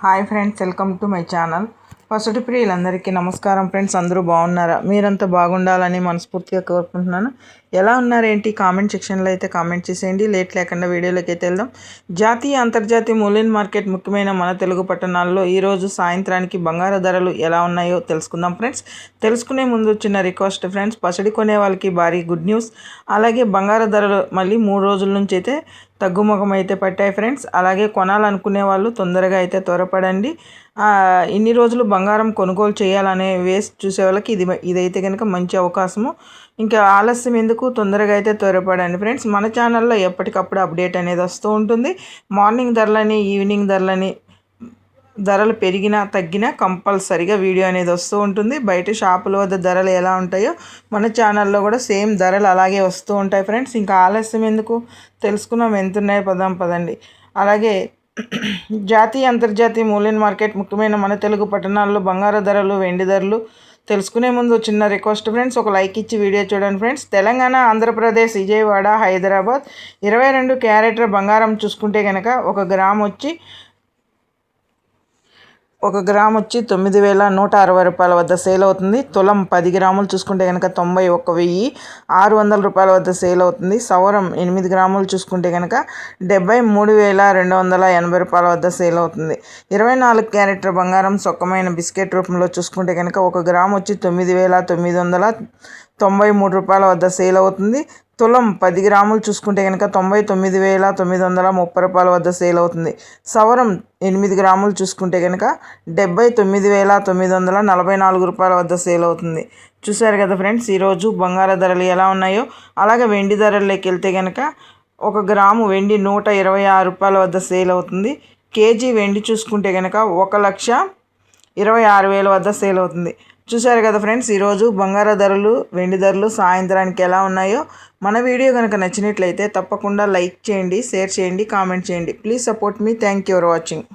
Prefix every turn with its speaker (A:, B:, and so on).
A: Hi friends welcome to my channel. First ప్రియులందరికీ నమస్కారం friends అందరూ బాగున్నారా? మీరంతా బాగుండాలని మనస్ఫూర్తిగా కోరుకుంటున్నాను. ఎలా ఉన్నారేంటి? కామెంట్ సెక్షన్లో అయితే కామెంట్ చేసేయండి. లేట్ లేకుండా వీడియోలోకి అయితే వెళ్దాం. జాతీయ అంతర్జాతీయ మూల్యం మార్కెట్ ముఖ్యమైన మన తెలుగు పట్టణాల్లో ఈరోజు సాయంత్రానికి బంగారు ధరలు ఎలా ఉన్నాయో తెలుసుకుందాం ఫ్రెండ్స్. తెలుసుకునే ముందు చిన్న రిక్వెస్ట్ ఫ్రెండ్స్ పసడి కొనే వాళ్ళకి భారీ గుడ్ న్యూస్. అలాగే బంగారు ధరలు మళ్ళీ మూడు రోజుల నుంచి అయితే తగ్గుముఖం అయితే పట్టాయి ఫ్రెండ్స్. అలాగే కొనాలనుకునే వాళ్ళు తొందరగా అయితే త్వరపడండి. ఇన్ని రోజులు బంగారం కొనుగోలు చేయాలనే వేస్ట్ చూసే వాళ్ళకి ఇది ఇదైతే కనుక మంచి అవకాశము. ఇంకా ఆలస్యం ఎందుకు? తొందరగా అయితే త్వరపడండి ఫ్రెండ్స్. మన ఛానల్లో ఎప్పటికప్పుడు అప్డేట్ అనేది వస్తూ ఉంటుంది. మార్నింగ్ ధరలని ఈవినింగ్ ధరలని ధరలు పెరిగినా తగ్గినా కంపల్సరిగా వీడియో అనేది వస్తూ ఉంటుంది. బయట షాపుల వద్ద ధరలు ఎలా ఉంటాయో మన ఛానల్లో కూడా సేమ్ ధరలు అలాగే వస్తూ ఉంటాయి ఫ్రెండ్స్. ఇంకా ఆలస్యం ఎందుకు? తెలుసుకున్నాం ఎంత ఉన్నాయో పదాం పదండి. అలాగే జాతీయ అంతర్జాతీయ మూల్యం మార్కెట్ ముఖ్యమైన మన తెలుగు పట్టణాల్లో బంగారు ధరలు వెండి ధరలు. తెలుసుకునే ముందు చిన్న రిక్వెస్ట్ ఫ్రెండ్స్. ఒక లైక్ ఇచ్చి వీడియో చూడండి ఫ్రెండ్స్. తెలంగాణ ఆంధ్రప్రదేశ్ విజయవాడ హైదరాబాద్ ఇరవై రెండు క్యారెటర్ బంగారం చూసుకుంటే కనుక ఒక గ్రామ్ వచ్చి ఒక గ్రామ్ వచ్చి తొమ్మిది వేల నూట అరవై రూపాయల వద్ద సేల్ అవుతుంది. తులం పది గ్రాములు చూసుకుంటే కనుక తొంభై ఒక్క వెయ్యి ఆరు వందల రూపాయల వద్ద సేల్ అవుతుంది. సవరం ఎనిమిది గ్రాములు చూసుకుంటే కనుక డెబ్బై మూడు వేల రెండు వందల ఎనభై రూపాయల వద్ద సేల్ అవుతుంది. ఇరవై నాలుగు క్యారెట్ల బంగారం సొక్కమైన బిస్కెట్ రూపంలో చూసుకుంటే కనుక ఒక గ్రామ్ వచ్చి తొమ్మిది వేల తొమ్మిది వందల తొంభై మూడు రూపాయల వద్ద సేల్ అవుతుంది. తులం పది గ్రాములు చూసుకుంటే కనుక తొంభై తొమ్మిది వేల తొమ్మిది వందల ముప్పై రూపాయల వద్ద సేల్ అవుతుంది. సవరం ఎనిమిది గ్రాములు చూసుకుంటే కనుక డెబ్బై తొమ్మిది వేల తొమ్మిది వందల నలభై నాలుగు రూపాయల వద్ద సేల్ అవుతుంది. చూసారు కదా ఫ్రెండ్స్ ఈరోజు బంగార ధరలు ఎలా ఉన్నాయో? అలాగే వెండి ధరల్లోకి వెళ్తే కనుక ఒక గ్రాము వెండి నూట ఇరవై ఆరు రూపాయల వద్ద సేల్ అవుతుంది. కేజీ వెండి చూసుకుంటే కనుక ఒక లక్ష ఇరవై ఆరు వేల వద్ద సేల్ అవుతుంది. చూసారు కదా ఫ్రెండ్స్ ఈరోజు బంగారు ధరలు వెండి ధరలు సాయంత్రానికి ఎలా ఉన్నాయో. మన వీడియో కనుక నచ్చినట్లయితే తప్పకుండా లైక్ చేయండి షేర్ చేయండి కామెంట్ చేయండి. Please support me. Thank you for watching.